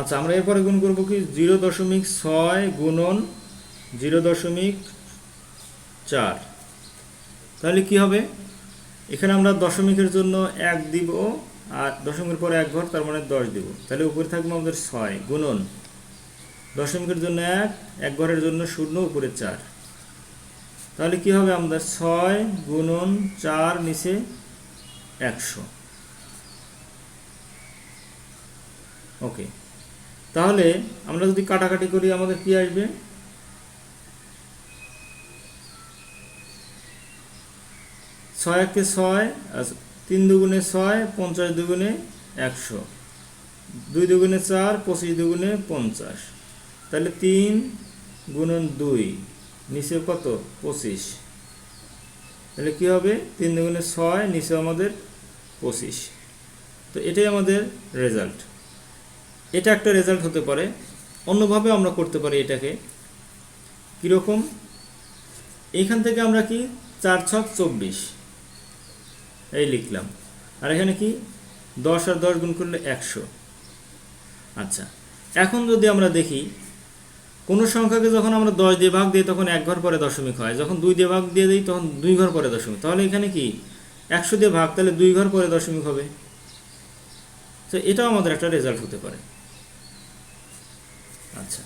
আচ্ছা আমরা এরপরে গুণ করব কি? জিরো দশমিক ছয় গুণন জিরো দশমিক চার। তাহলে কি হবে? এখানে আমরা দশমিকের জন্য এক দিব আর দশমিকের পরে এক ঘর, তার মানে দশ দিব। তাহলে উপরে থাকবে আমাদের ছয় গুণন। দশমিকের জন্য এক এক ঘরের জন্য শূন্য, উপরে চার। তাহলে কি হবে আমাদের? ছয় গুণন চার নিচে একশো। ওকে। তাহলে আমরা যদি কাটাকাটি করি, আমাদের কি আসবে? ছয় একে ছয় তিন দুগুণে ছয়, পঞ্চাশ দুগুণে একশো। দুই দুগুণে চার, পঁচিশ দুগুণে পঞ্চাশ। তাহলে তিন গুণন দুই নিচে কত? পঁচিশ। তাহলে কি হবে? তিন দুগুণে ছয় নিচে আমাদের পঁচিশ। তো এটাই আমাদের রেজাল্ট এটা একটা রেজাল্ট হতে পারে। অন্যভাবে আমরা করতে পারি এটাকে। কীরকম? এইখান থেকে আমরা কি? চার ছক চব্বিশ। এই লিখলাম। আর এখানে কি? দশ আর দশ গুণ করলে একশো। আচ্ছা এখন যদি আমরা দেখি, কোনো সংখ্যাকে যখন আমরা দশ দিয়ে ভাগ দিই, তখন এক ঘর পরে দশমিক হয়। যখন দুই দিয়ে ভাগ দিয়ে দিই, তখন দুই ঘর পরে দশমিক। তাহলে এখানে কি? একশো দিয়ে ভাগ, তাহলে দুই ঘর পরে দশমিক হবে। তো এটাও আমাদের একটা রেজাল্ট হতে পারে। 啊，这